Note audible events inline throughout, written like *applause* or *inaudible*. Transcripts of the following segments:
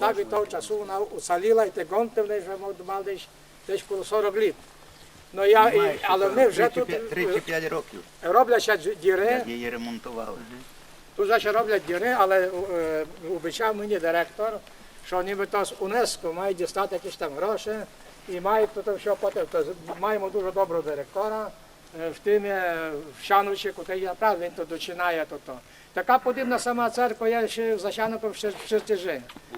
Так від того часу вона уціліла, і ті гонти вони вже мали десь, десь коло 40 літ. Ну, я, і, але вони вже тут е, 35 років, роблять діри, її ремонтували. тут вже роблять діри, але е, обіцяв мені директор, що нібито з УНЕСКО мають дістати якісь там гроші і мають тут все потім. Маємо дуже доброго директора в тим в Шановичі, який я прав, він тут починає тут. Така подібна сама церква є ще за Шановиком в в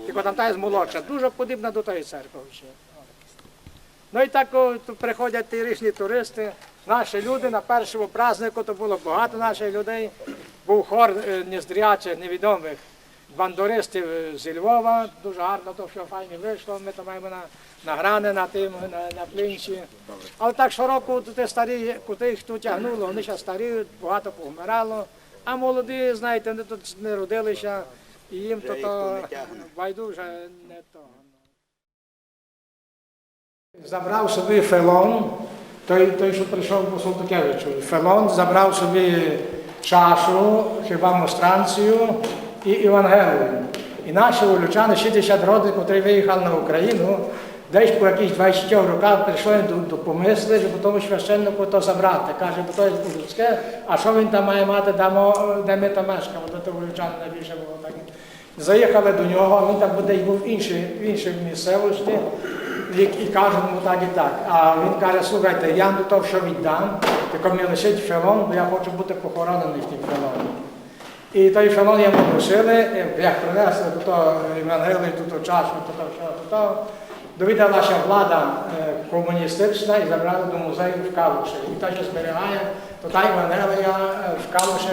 Тільки там та молодша, дуже подібна до тої церкви ще. Ну і так приходять ті різні туристи, наші люди на першому празднику, то було багато наших людей. Був хор е, нездрячих, невідомих бандуристів е, зі Львова. Дуже гарно то все файно вийшло. Ми то маємо на, на грани на тим, на, на плінчі. Але так щороку ті старі, куди їх тут тягнуло, вони ще старіють, багато повмирало. А молоді, знаєте, вони тут не родилися, і їм то, то не байдуже не то. Забрав собі Фелон, той, той що прийшов по Солтукевичу. Фелон забрав собі чашу, хіба монстранцію і Євангелію. І наші улючани 60 років, котрі виїхали на Україну, десь по якихось 20 роках прийшли до, до помисли, що тому священнику то забрати. Каже, бо то є по-людське, а що він там має мати, дамо, де ми там мешкаємо, то улючани найбільше було так. Заїхали до нього, він там буде був в іншій, місцевості, і, і кажуть йому так і так. А він каже, слухайте, я до того, що віддам, тільки мені лишить фелон, бо я хочу бути похоронений в тій фелоні. І той фелон йому лишили, як принесли до того Євангелію, до того часу, до того, що до того. Довідалася влада е, комуністична і забрали до музею в Калуші. І та, що зберігає, то та Євангелія е, в Калуші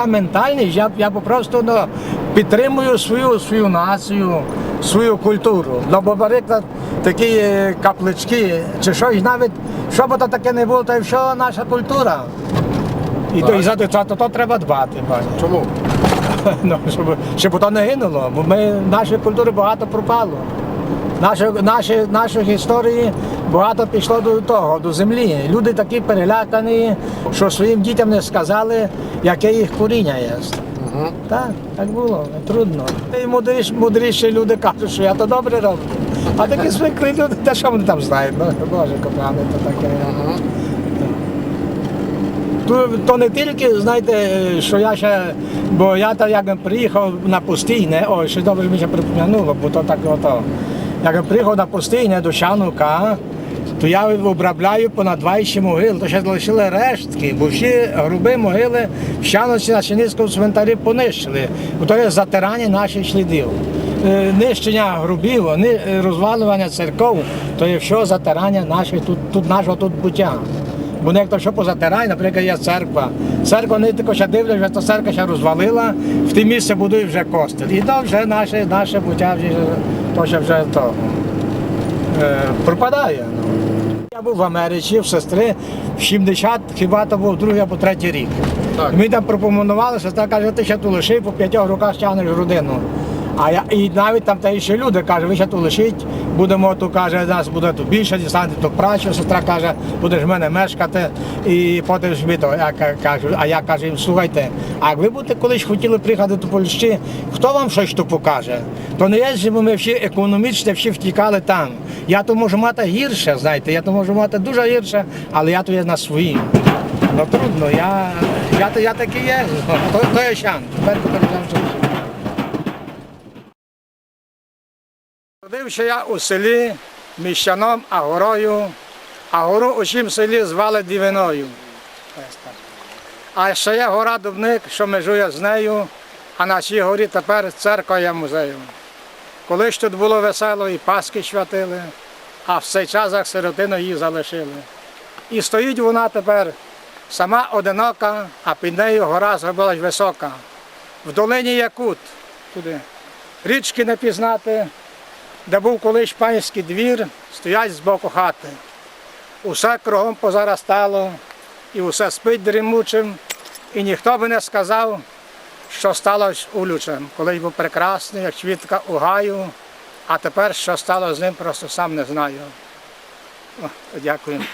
така ментальність, я, я просто ну, підтримую свою, свою націю, свою культуру. Ну, бо, наприклад, такі каплички, чи щось навіть, що б то таке не було, то й що наша культура. І, то, і за то, то, то треба дбати. *laughs* Чому? Ну, щоб, щоб то не гинуло, бо ми, нашої культури багато пропало. Наші, наші, нашої історії багато пішло до того, до землі. Люди такі перелякані, що своїм дітям не сказали, яке їх коріння є. Так, так було, трудно. І мудріші, мудріші люди кажуть, що я то добре роблю. А такі *laughs* звикли люди, те що вони там знають, ну, Боже, кохане, то таке. То, то не тільки, знаєте, що я ще, бо я так як приїхав на постійне, ой, ще добре що мені ще припомянуло, бо то так ото. Як я приїхав на постійне до Шанука, то я обробляю понад 20 могил, то ще залишили рештки, бо всі груби могили в Шановці на Чинівському цвинтарі понищили. Бо затирання наших слідів. Е, Нищення грубів, е, розвалювання церков, то є все затирання наших, тут, тут нашого тут буття. Бо як то що позатирає, наприклад, є церква. Церква не тільки ще дивляться, що церква ще розвалила, в те місце будують вже костел. І то вже наше, наше буття вже, то ще вже то, е, пропадає. Ну. Я був в Америці, в сестри, в 70, хіба то був другий або третій рік. Так. Ми там пропонували, сестра каже, ти ще тут лишив, по п'ятьох руках тягнеш родину. А я, і навіть там та ще люди каже, ви ще тут лишіть, будемо тут, каже, нас буде тут більше, дістанете тут праще. Сестра каже, будеш в мене мешкати і потім собі то. Я кажу, а я кажу їм, слухайте, а як ви будете колись хотіли приїхати до Польщі, хто вам щось тут покаже? То не є, що ми всі економічно всі втікали там. Я то можу мати гірше, знаєте, я то можу мати дуже гірше, але я то є на своїм. Ну трудно, я, я, то- я такий є, то, то є шанс. Тепер перейдемо до Родився я у селі міщаном Агорою, а гору у чим селі звали Дівиною. А ще є гора Дубник, що межує з нею, а на цій горі тепер церква є музею. Колись тут було весело і Паски святили, а в цей час сиротину її залишили. І стоїть вона тепер сама одинока, а під нею гора зробилась висока. В долині є кут туди. Річки не пізнати, де був колись панський двір, стоять збоку хати. Усе кругом позаростало, і усе спить дрімучим, і ніхто би не сказав, що сталося улючем. Колись був прекрасний, як квітка у гаю, а тепер що стало з ним, просто сам не знаю. О, дякую.